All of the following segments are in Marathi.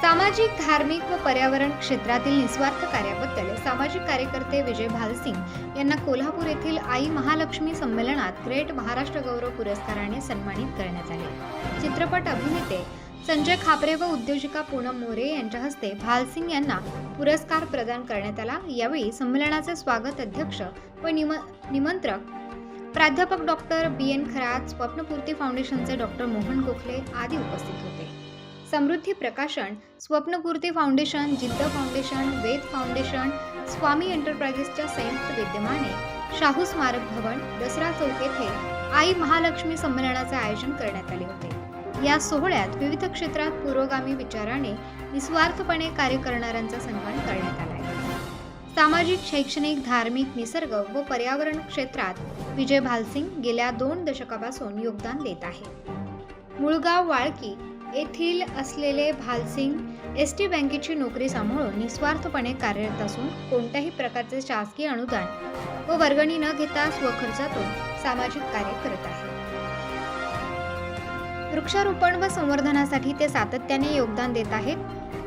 सामाजिक धार्मिक व पर्यावरण क्षेत्रातील निस्वार्थ कार्याबद्दल सामाजिक कार्यकर्ते विजय भालसिंग यांना कोल्हापूर येथील आई महालक्ष्मी संमेलनात ग्रेट महाराष्ट्र गौरव पुरस्काराने सन्मानित करण्यात आले. चित्रपट अभिनेते संजय खापरे व उद्योजिका पूनम मोरे यांच्या हस्ते भालसिंग यांना पुरस्कार प्रदान करण्यात आला. यावेळी संमेलनाचे स्वागत अध्यक्ष व निम निमंत्रक प्राध्यापक doctor B N Kharat Swapnapurti फाउंडेशनचे डॉक्टर मोहन गोखले आदी उपस्थित होते. Samruddhi Prakashan Swapnapurti foundation Jidd foundation Ved foundation Swami एंटरप्राइजेसच्या संयुक्त विद्यमाने शाहू स्मारक भवन दसरा चौक येथे आई महालक्ष्मी संमेलनाचे आयोजन करण्यात आले होते. या सोहळ्यात विविध क्षेत्रात पुरोगामी विचाराने निस्वार्थपणे कार्य करणाऱ्यांचा सन्मान करण्यात आला आहे. सामाजिक शैक्षणिक धार्मिक निसर्ग व पर्यावरण क्षेत्रात विजय भालसिंग गेल्या दोन दशकापासून योगदान देत आहे. मुळगाव वाळकी येथील असलेले भालसिंग एस टी बँकेची नोकरी सांभाळून निस्वार्थपणे कार्यरत असून कोणत्याही प्रकारचे शासकीय अनुदान व वर्गणी न घेता स्वखर्चातून सामाजिक कार्य करत आहे. वृक्षारोपण व संवर्धनासाठी ते सातत्याने योगदान देत आहेत.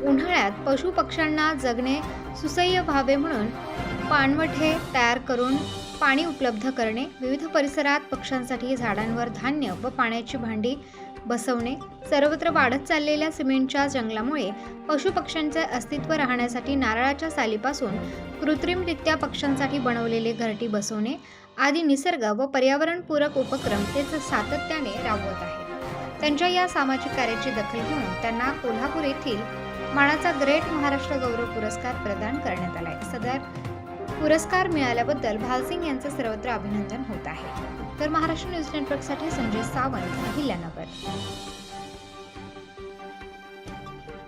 उन्हाळ्यात पशु पक्ष्यांना जगणे सुसह्य व्हावे म्हणून पाणवठे तयार करून पाणी उपलब्ध करणे विविध परिसरात पक्ष्यांसाठी झाडांवर धान्य व पाण्याची भांडी बसवणे सर्वत्र वाढत चाललेल्या सिमेंटच्या जंगलामुळे पशुपक्ष्यांचे अस्तित्व राहण्यासाठी नारळाच्या सालीपासून कृत्रिमरित्या पक्ष्यांसाठी बनवलेले घरटी बसवणे आदी निसर्ग व पर्यावरणपूरक उपक्रम ते सातत्याने राबवत आहे त्यांच्या या सामाजिक कार्याची दखल घेऊन त्यांना कोल्हापूर येथील मानाचा ग्रेट महाराष्ट्र गौरव पुरस्कार प्रदान करण्यात आला आहे. सदर पुरस्कार मिळाल्याबद्दल भालसिंग यांचे सर्वत्र अभिनंदन होत आहे. तर महाराष्ट्र न्यूज नेटवर्कसाठी संजय सावंत अहिल्यानगर